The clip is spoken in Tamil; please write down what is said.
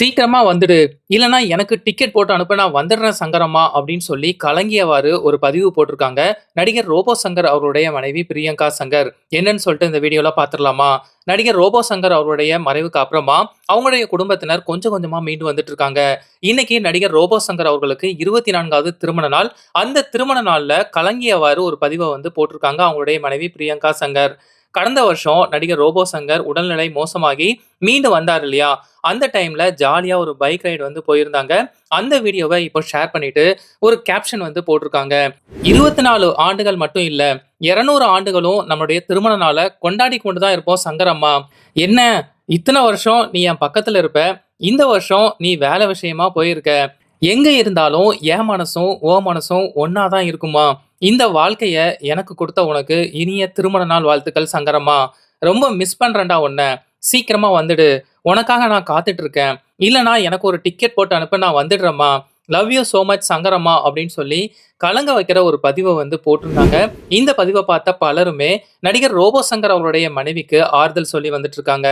சீக்கிரமாக வந்துடு. இல்லைனா எனக்கு டிக்கெட் போட்டு அனுப்பு நான் வந்துடுறேன் சங்கரம்மா அப்படின்னு சொல்லி கலங்கியவாறு ஒரு பதிவு போட்டிருக்காங்க. நடிகர் ரோபோ சங்கர் அவருடைய மனைவி பிரியங்கா சங்கர். என்னன்னு சொல்லிட்டு இந்த வீடியோவில் பார்த்துடலாமா? நடிகர் ரோபோ சங்கர் அவருடைய மறைவுக்கு அப்புறமா அவங்களுடைய குடும்பத்தினர் கொஞ்சம் கொஞ்சமாக மீண்டு வந்துட்டு இருக்காங்க. இன்னைக்கு நடிகர் ரோபோ சங்கர் அவர்களுக்கு 24வது திருமண நாள். அந்த திருமண நாளில் கலங்கியவாறு ஒரு பதிவை வந்து போட்டிருக்காங்க அவங்களுடைய மனைவி பிரியங்கா சங்கர். கடந்த வருஷம் நடிகர் ரோபோ சங்கர் உடல்நிலை மோசமாகி மீண்டு வந்தார் இல்லையா? அந்த டைம்ல ஜாலியா ஒரு பைக் ரைடு வந்து போயிருந்தாங்க. அந்த வீடியோவை இப்போ ஷேர் பண்ணிட்டு ஒரு கேப்ஷன் வந்து போட்டிருக்காங்க. 24 ஆண்டுகள் மட்டும் இல்ல, 200 ஆண்டுகளும் நம்மளுடைய திருமண நாளை கொண்டாடி கொண்டு தான் இருப்போம் சங்கரம்மா. என்ன இத்தனை வருஷம் நீ என் பக்கத்துல இருப்ப. இந்த வருஷம் நீ வேலை விஷயமா போயிருக்க. எங்க இருந்தாலும் என் மனசும், ஓ மனசும் ஒண்ணா தான் இருக்குமா. இந்த வாழ்க்கையை எனக்கு கொடுத்த உனக்கு இனிய திருமண நாள் வாழ்த்துக்கள் சங்கரம்மா. ரொம்ப மிஸ் பண்ணுறேன்டா உன்னை சீக்கிரமாக வந்துடு. உனக்காக நான் காத்துட்டு இருக்கேன். இல்லைனா எனக்கு ஒரு டிக்கெட் போட்டு அனுப்பு நான் வந்துடுறேம்மா லவ் யூ ஸோ மச் சங்கரம்மா அப்படின்னு சொல்லி கலங்க வைக்கிற ஒரு பதிவை வந்து போட்டிருந்தாங்க. இந்த பதிவை பார்த்த பலருமே நடிகர் ரோபோ சங்கர் அவருடைய மனைவிக்கு ஆறுதல் சொல்லி வந்துட்டு இருக்காங்க.